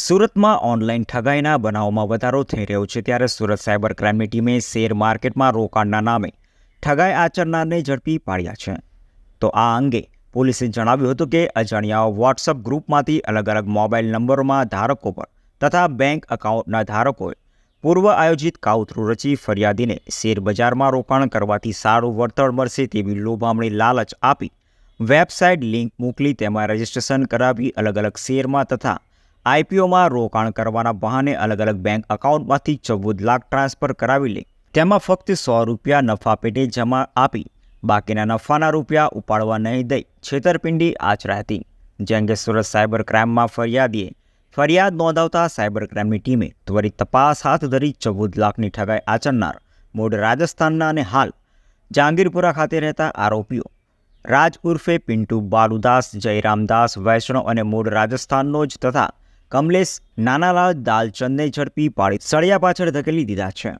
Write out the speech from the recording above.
સુરતમાં ઓનલાઈન ઠગાઈના બનાવોમાં વધારો થઈ રહ્યો છે ત્યારે સુરત સાયબર ક્રાઇમની ટીમે શેર માર્કેટમાં રોકાણના નામે ઠગાઈ આચરનારને ઝડપી પાડ્યા છે. તો આ અંગે પોલીસે જણાવ્યું હતું કે અજાણ્યાઓ વોટ્સઅપ ગ્રુપમાંથી અલગ અલગ મોબાઈલ નંબરોમાં ધારકો પર તથા બેંક એકાઉન્ટના ધારકોએ પૂર્વ આયોજિત કાવતરું રચી ફરિયાદીને શેરબજારમાં રોકાણ કરવાથી સારું વળતર મળશે તેવી લોભામણી લાલચ આપી વેબસાઇટ લિંક મોકલી તેમાં રજિસ્ટ્રેશન કરાવી અલગ અલગ શેરમાં તથા આઈપીઓમાં રોકાણ કરવાના બહાને અલગ અલગ બેંક એકાઉન્ટમાંથી ચૌદ લાખ ટ્રાન્સફર કરાવી લે. તેમાં ફક્ત સો રૂપિયા નફા પેટે જમા આપી, બાકીના નફાના રૂપિયા ઉપાડવા નહીં દઈ છેતરપિંડી આચરાતી. જે અંગે સુરત સાયબર ક્રાઇમમાં ફરિયાદીએ ફરિયાદ નોંધાવતા સાયબર ક્રાઇમની ટીમે ત્વરિત તપાસ હાથ ધરી ચૌદ લાખની ઠગાઈ આચરનાર મૂળ રાજસ્થાનના અને હાલ જહાંગીરપુરા ખાતે રહેતા આરોપીઓ રાજ ઉર્ફે પિન્ટુ બાલુદાસ, જયરામદાસ, વૈષ્ણવ અને મૂળ રાજસ્થાનનો જ તથા કમલેશ નાનાલાલ દાલચંદને ઝડપી પાડી સળિયા પાછળ ધકેલી દીધા છે.